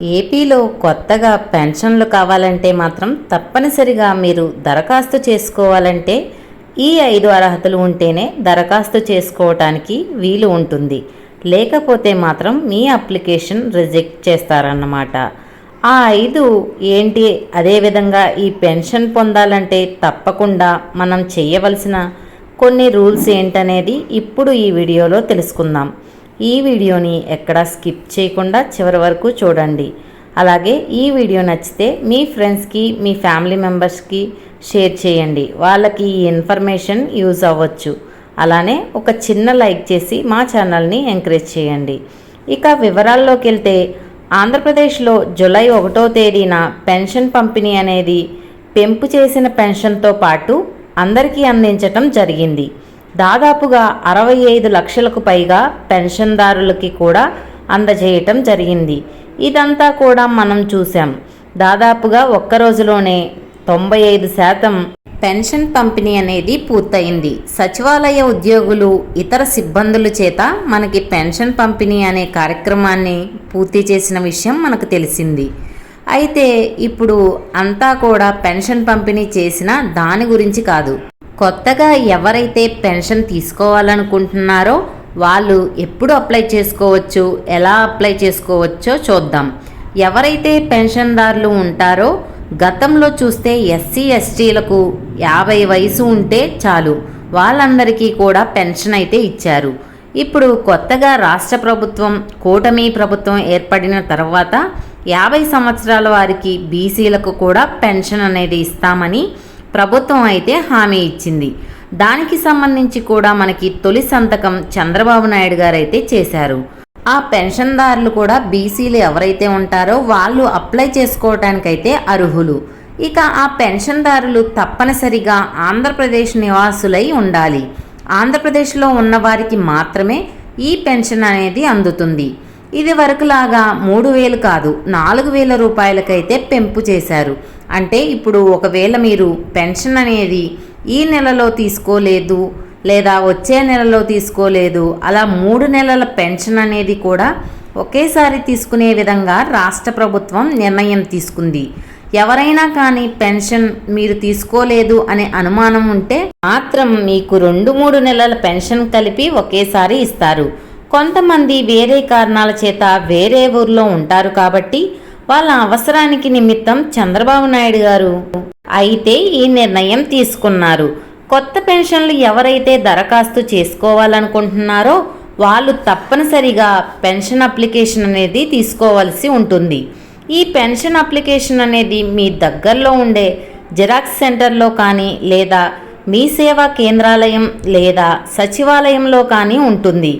ఏపీలో కొత్తగా పెన్షన్లు కావాలంటే మాత్రం తప్పనిసరిగా మీరు దరఖాస్తు చేసుకోవాలంటే ఈ ఐదు అర్హతలు ఉంటేనే దరఖాస్తు చేసుకోవటానికి వీలు ఉంటుంది. లేకపోతే మాత్రం మీ అప్లికేషన్ రిజెక్ట్ చేస్తారన్నమాట. ఆ ఐదు ఏంటి? అదేవిధంగా ఈ పెన్షన్ పొందాలంటే తప్పకుండా మనం చేయవలసిన కొన్ని రూల్స్ ఏంటనేది ఇప్పుడు ఈ వీడియోలో తెలుసుకుందాం. ఈ వీడియోని ఎక్కడా స్కిప్ చేయకుండా చివరి వరకు చూడండి. అలాగే ఈ వీడియో నచ్చితే మీ ఫ్రెండ్స్కి మీ ఫ్యామిలీ మెంబర్స్కి షేర్ చేయండి. వాళ్ళకి ఈ ఇన్ఫర్మేషన్ యూజ్ అవ్వచ్చు. అలానే ఒక చిన్న లైక్ చేసి మా ఛానల్ని ఎంకరేజ్ చేయండి. ఇక వివరాల్లోకి వెళ్తే ఆంధ్రప్రదేశ్లో జులై ఒకటో తేదీన పెన్షన్ పంపిణీ అనేది పెంపు చేసిన పెన్షన్తో పాటు అందరికీ అందించటం జరిగింది. దాదాపుగా అరవై ఐదు లక్షలకు పైగా పెన్షన్దారులకి కూడా అందజేయటం జరిగింది. ఇదంతా కూడా మనం చూసాం దాదాపుగా ఒక్క రోజులోనే తొంభై ఐదు శాతం పెన్షన్ పంపిణీ అనేది పూర్తయింది. సచివాలయ ఉద్యోగులు ఇతర సిబ్బందుల చేత మనకి పెన్షన్ పంపిణీ అనే కార్యక్రమాన్ని పూర్తి చేసిన విషయం మనకు తెలిసింది. అయితే ఇప్పుడు అంతా కూడా పెన్షన్ పంపిణీ చేసిన దాని గురించి కాదు. కొత్తగా ఎవరైతే పెన్షన్ తీసుకోవాలనుకుంటున్నారో వాళ్ళు ఎప్పుడు అప్లై చేసుకోవచ్చు ఎలా అప్లై చేసుకోవచ్చో చూద్దాం. ఎవరైతే పెన్షన్దారులు ఉంటారో గతంలో చూస్తే ఎస్సీ ఎస్టీలకు యాభై వయసు ఉంటే చాలు. వాళ్ళందరికీ కూడా పెన్షన్ అయితే ఇచ్చారు. ఇప్పుడు కొత్తగా రాష్ట్ర ప్రభుత్వం కూటమి ప్రభుత్వం ఏర్పడిన తర్వాత యాభై సంవత్సరాల వారికి బీసీలకు కూడా పెన్షన్ అనేది ఇస్తామని ప్రభుత్వం అయితే హామీ ఇచ్చింది. దానికి సంబంధించి కూడా మనకి తొలి సంతకం చంద్రబాబు నాయుడు గారు అయితే చేశారు. ఆ పెన్షన్దారులు కూడా బీసీలు ఎవరైతే ఉంటారో వాళ్ళు అప్లై చేసుకోవటానికైతే అర్హులు. ఇక ఆ పెన్షన్దారులు తప్పనిసరిగా ఆంధ్రప్రదేశ్ నివాసులై ఉండాలి. ఆంధ్రప్రదేశ్లో ఉన్న వారికి మాత్రమే ఈ పెన్షన్ అనేది అందుతుంది. ఇది వరకులాగా మూడు వేలు కాదు నాలుగు వేల రూపాయలకైతే పెంపు చేశారు. అంటే ఇప్పుడు ఒకవేళ మీరు పెన్షన్ అనేది ఈ నెలలో తీసుకోలేదు లేదా వచ్చే నెలలో తీసుకోలేదు అలా మూడు నెలల పెన్షన్ అనేది కూడా ఒకేసారి తీసుకునే విధంగా రాష్ట్ర ప్రభుత్వం నిర్ణయం తీసుకుంది. ఎవరైనా కానీ పెన్షన్ మీరు తీసుకోలేదు అనే అనుమానం ఉంటే మాత్రం మీకు రెండు మూడు నెలల పెన్షన్ కలిపి ఒకేసారి ఇస్తారు. కొంతమంది వేరే కారణాల చేత వేరే ఊర్లో ఉంటారు కాబట్టి వాళ్ళ అవసరానికి నిమిత్తం చంద్రబాబు నాయుడు గారు అయితే ఈ నిర్ణయం తీసుకున్నారు. కొత్త పెన్షన్లు ఎవరైతే దరఖాస్తు చేసుకోవాలనుకుంటున్నారో వాళ్ళు తప్పనిసరిగా పెన్షన్ అప్లికేషన్ అనేది తీసుకోవాల్సి ఉంటుంది. ఈ పెన్షన్ అప్లికేషన్ అనేది మీ దగ్గరలో ఉండే జిరాక్స్ సెంటర్లో కానీ లేదా మీ సేవా కేంద్రాలయం లేదా సచివాలయంలో కానీ ఉంటుంది.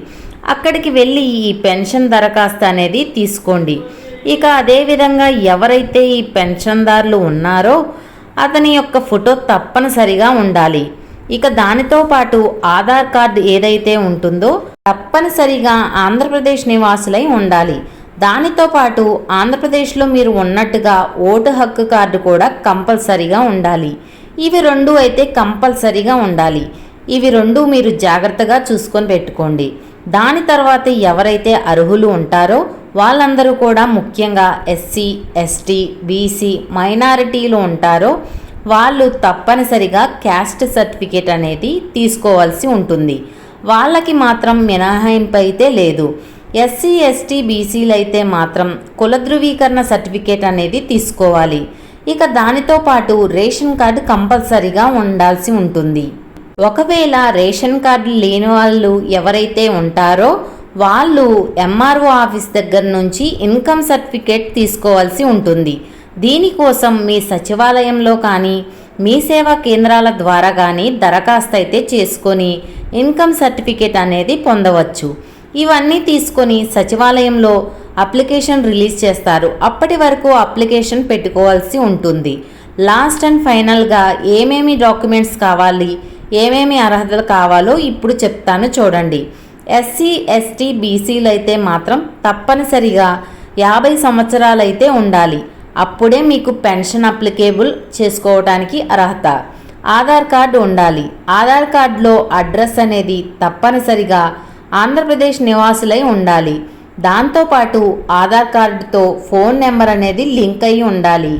అక్కడికి వెళ్ళి ఈ పెన్షన్ దరఖాస్తు అనేది తీసుకోండి. ఇక అదేవిధంగా ఎవరైతే ఈ పెన్షన్దారులు ఉన్నారో అతని యొక్క ఫోటో తప్పనిసరిగా ఉండాలి. ఇక దానితో పాటు ఆధార్ కార్డు ఏదైతే ఉంటుందో తప్పనిసరిగా ఆంధ్రప్రదేశ్ నివాసులై ఉండాలి. దానితో పాటు ఆంధ్రప్రదేశ్లో మీరు ఉన్నట్టుగా ఓటు హక్కు కార్డు కూడా కంపల్సరీగా ఉండాలి. ఇవి రెండు అయితే కంపల్సరీగా ఉండాలి. ఇవి రెండు మీరు జాగ్రత్తగా చూసుకొని పెట్టుకోండి. దాని తర్వాత ఎవరైతే అర్హులు ఉంటారో వాళ్ళందరూ కూడా ముఖ్యంగా ఎస్సీ ఎస్టీ బీసీ మైనారిటీలు ఉంటారో వాళ్ళు తప్పనిసరిగా క్యాస్ట్ సర్టిఫికేట్ అనేది తీసుకోవాల్సి ఉంటుంది. వాళ్ళకి మాత్రం మినహాయింపు అయితే లేదు. ఎస్సీ ఎస్టీ బీసీలు అయితే మాత్రం కుల ధృవీకరణ సర్టిఫికేట్ అనేది తీసుకోవాలి. ఇక దానితో పాటు రేషన్ కార్డు కంపల్సరీగా ఉండాల్సి ఉంటుంది. ఒకవేళ రేషన్ కార్డు లేని వాళ్ళు ఎవరైతే ఉంటారో వాళ్ళు ఎంఆర్ఓ ఆఫీస్ దగ్గర నుంచి ఇన్కమ్ సర్టిఫికేట్ తీసుకోవాల్సి ఉంటుంది. దీనికోసం మీ సచివాలయంలో కానీ మీ సేవా కేంద్రాల ద్వారా కానీ దరఖాస్తు అయితే చేసుకొని ఇన్కమ్ సర్టిఫికేట్ అనేది పొందవచ్చు. ఇవన్నీ తీసుకొని సచివాలయంలో అప్లికేషన్ రిలీజ్ చేస్తారు. అప్పటి వరకు అప్లికేషన్ పెట్టుకోవాల్సి ఉంటుంది. లాస్ట్ అండ్ ఫైనల్గా ఏమేమి డాక్యుమెంట్స్ కావాలి? ఏమేమి అర్హతలు కావాలో ఇప్పుడు చెప్తాను చూడండి. ఎస్సీ ఎస్టీ బీసీలు అయితే మాత్రం తప్పనిసరిగా యాభై సంవత్సరాలైతే ఉండాలి. అప్పుడే మీకు పెన్షన్ అప్లికేబుల్ చేసుకోవడానికి అర్హత. ఆధార్ కార్డు ఉండాలి. ఆధార్ కార్డులో అడ్రస్ అనేది తప్పనిసరిగా ఆంధ్రప్రదేశ్ నివాసులై ఉండాలి. దాంతోపాటు ఆధార్ కార్డుతో ఫోన్ నెంబర్ అనేది లింక్ అయి ఉండాలి.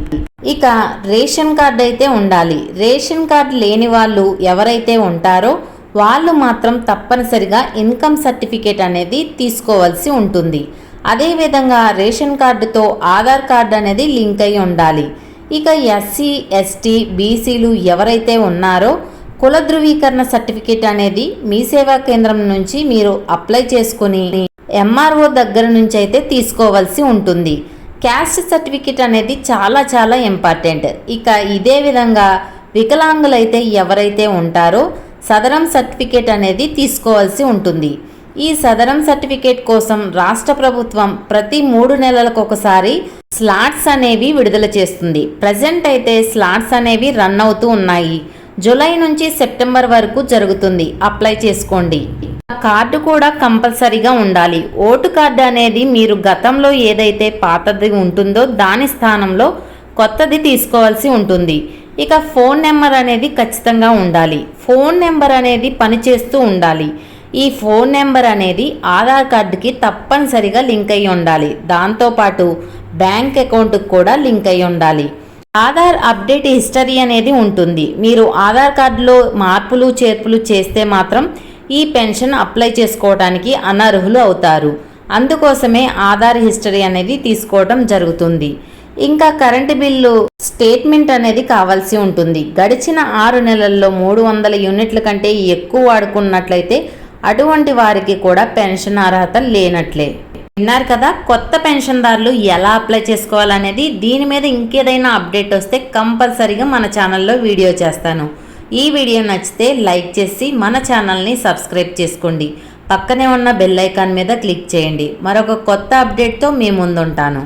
ఇక రేషన్ కార్డు అయితే ఉండాలి. రేషన్ కార్డు లేని వాళ్ళు ఎవరైతే ఉంటారో వాళ్ళు మాత్రం తప్పనిసరిగా ఇన్కమ్ సర్టిఫికేట్ అనేది తీసుకోవాల్సి ఉంటుంది. అదేవిధంగా రేషన్ కార్డుతో ఆధార్ కార్డు అనేది లింక్ అయి ఉండాలి. ఇక ఎస్సీ ఎస్టీ బీసీలు ఎవరైతే ఉన్నారో కుల ధృవీకరణ సర్టిఫికేట్ అనేది మీ సేవా కేంద్రం నుంచి మీరు అప్లై చేసుకుని ఎంఆర్ఓ దగ్గర నుంచి అయితే తీసుకోవాల్సి ఉంటుంది. క్యాస్ట్ సర్టిఫికేట్ అనేది చాలా చాలా ఇంపార్టెంట్. ఇక ఇదే విధంగా వికలాంగులైతే ఎవరైతే ఉంటారో సదరం సర్టిఫికేట్ అనేది తీసుకోవాల్సి ఉంటుంది. ఈ సదరం సర్టిఫికేట్ కోసం రాష్ట్ర ప్రభుత్వం ప్రతి మూడు నెలలకు ఒకసారి స్లాట్స్ అనేవి విడుదల చేస్తుంది. ప్రజెంట్ అయితే స్లాట్స్ అనేవి రన్ అవుతూ ఉన్నాయి. జూలై నుంచి సెప్టెంబర్ వరకు జరుగుతుంది. అప్లై చేసుకోండి. కార్డు కూడా కంపల్సరీగా ఉండాలి. ఓటు కార్డు అనేది మీరు గతంలో ఏదైతే పాతది ఉంటుందో దాని స్థానంలో కొత్తది తీసుకోవాల్సి ఉంటుంది. ఇక ఫోన్ నెంబర్ అనేది ఖచ్చితంగా ఉండాలి. ఫోన్ నెంబర్ అనేది పనిచేస్తూ ఉండాలి. ఈ ఫోన్ నెంబర్ అనేది ఆధార్ కార్డుకి తప్పనిసరిగా లింక్ అయి ఉండాలి. దాంతోపాటు బ్యాంక్ అకౌంట్కి కూడా లింక్ అయి ఉండాలి. ఆధార్ అప్డేట్ హిస్టరీ అనేది ఉంటుంది. మీరు ఆధార్ కార్డులో మార్పులు చేర్పులు చేస్తే మాత్రం ఈ పెన్షన్ అప్లై చేసుకోవడానికి అనర్హులు అవుతారు. అందుకోసమే ఆధార్ హిస్టరీ అనేది తీసుకోవడం జరుగుతుంది. ఇంకా కరెంటు బిల్లు స్టేట్మెంట్ అనేది కావాల్సి ఉంటుంది. గడిచిన ఆరు నెలల్లో మూడు వందల యూనిట్ల కంటే ఎక్కువ వాడుకున్నట్లయితే అటువంటి వారికి కూడా పెన్షన్ అర్హత లేనట్లే. విన్నారు కదా కొత్త పెన్షన్దారులు ఎలా అప్లై చేసుకోవాలనేది దీని మీద ఇంకేదైనా అప్డేట్ వస్తే కంపల్సరీగా మన ఛానల్లో వీడియో చేస్తాను. ఈ వీడియో నచ్చితే లైక్ చేసి మన ఛానల్ని సబ్స్క్రైబ్ చేసుకోండి. పక్కనే ఉన్న బెల్ ఐకాన్ మీద క్లిక్ చేయండి. మరొక కొత్త అప్డేట్తో మీ ముందుంటాను.